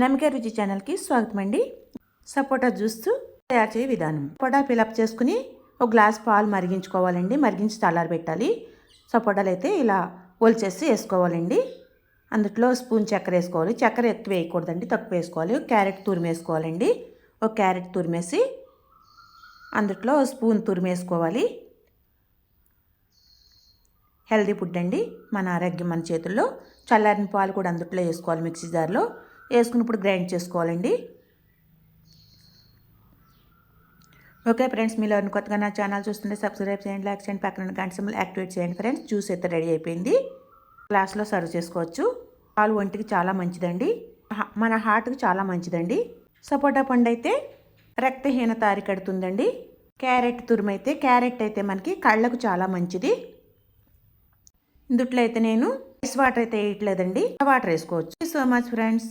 నమిక రుచి ఛానల్కి స్వాగతం అండి సపోటా జ్యూస్ తయారు చేయ విధానం. సపోటా ఫిలప్ చేసుకుని ఒక గ్లాస్ పాలు మరిగించుకోవాలండి. మరిగించి చల్లారబెట్టాలి సపోటాలు అయితే ఇలా ఒలిచేసి వేసుకోవాలండి. అందులో స్పూన్ చక్కెర వేసుకోవాలి. చక్కెర ఎక్కువ వేయకూడదండి. తక్కువ వేసుకోవాలి. క్యారెట్ తురిమేసుకోవాలండి ఒక క్యారెట్ తురిమేసి అందులో స్పూన్ తురిమేసుకోవాలి హెల్దీ ఫుడ్ అండి. మన ఆరోగ్యం మన చేతుల్లో. చల్లారిన పాలు కూడా అందుట్లో వేసుకోవాలి మిక్సీ జార్లో. వేసుకున్నప్పుడు గ్రైండ్ చేసుకోవాలండి. ఓకే ఫ్రెండ్స్ మీరు ఎవరిని కొత్తగా నా ఛానల్ చూస్తుంటే సబ్స్క్రైబ్ చేయండి లైక్ చేయండి పక్కన గంట సింబల్ యాక్టివేట్ చేయండి ఫ్రెండ్స్. జ్యూస్ అయితే రెడీ అయిపోయింది. గ్లాస్లో సర్వ్ చేసుకోవచ్చు. పాలు ఒంటికి చాలా మంచిదండి. మన హార్ట్కి చాలా మంచిదండి. సపోటా పండు అయితే రక్తహీనత అరికడుతుందండి క్యారెట్ తురుమైతే క్యారెట్ అయితే మనకి కళ్ళకు చాలా మంచిది. ఇందుట్లో అయితే నేను ఐస్ వాటర్ అయితే వేయట్లేదండి. వాటర్ వేసుకోవచ్చు. So much friends